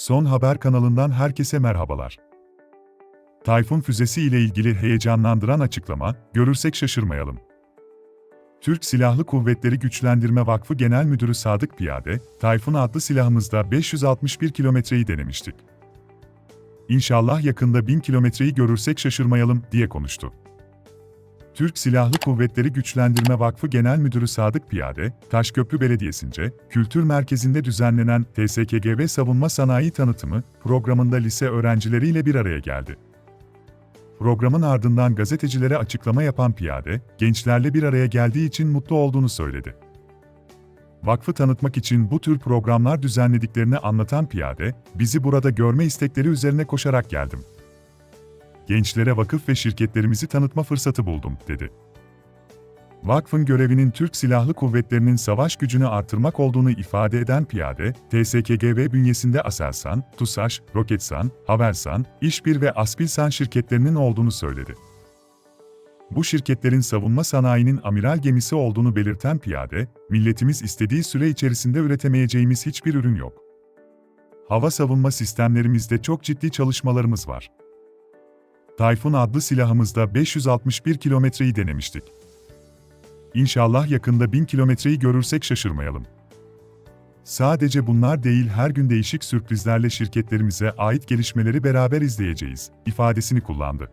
Son Haber kanalından herkese merhabalar. Tayfun füzesi ile ilgili heyecanlandıran açıklama, görürsek şaşırmayalım. Türk Silahlı Kuvvetleri Güçlendirme Vakfı Genel Müdürü Sadık Piyade, Tayfun adlı silahımızda 561 kilometreyi denemiştik. İnşallah yakında 1000 kilometreyi görürsek şaşırmayalım diye konuştu. Türk Silahlı Kuvvetleri Güçlendirme Vakfı Genel Müdürü Sadık Piyade, Taşköprü Belediyesi'nce, Kültür Merkezi'nde düzenlenen TSKGV Savunma Sanayi Tanıtımı programında lise öğrencileriyle bir araya geldi. Programın ardından gazetecilere açıklama yapan Piyade, gençlerle bir araya geldiği için mutlu olduğunu söyledi. Vakfı tanıtmak için bu tür programlar düzenlediklerini anlatan Piyade, bizi burada görme istekleri üzerine koşarak geldim gençlere vakıf ve şirketlerimizi tanıtma fırsatı buldum, dedi. Vakfın görevinin Türk Silahlı Kuvvetleri'nin savaş gücünü artırmak olduğunu ifade eden Piyade, TSKGV bünyesinde Aselsan, TUSAŞ, Roketsan, Havelsan, İşbir ve Aspilsan şirketlerinin olduğunu söyledi. Bu şirketlerin savunma sanayinin amiral gemisi olduğunu belirten Piyade, milletimiz istediği süre içerisinde üretemeyeceğimiz hiçbir ürün yok. Hava savunma sistemlerimizde çok ciddi çalışmalarımız var. Tayfun adlı silahımızda 561 kilometreyi denemiştik. İnşallah yakında 1000 kilometreyi görürsek şaşırmayalım. Sadece bunlar değil her gün değişik sürprizlerle şirketlerimize ait gelişmeleri beraber izleyeceğiz, ifadesini kullandı.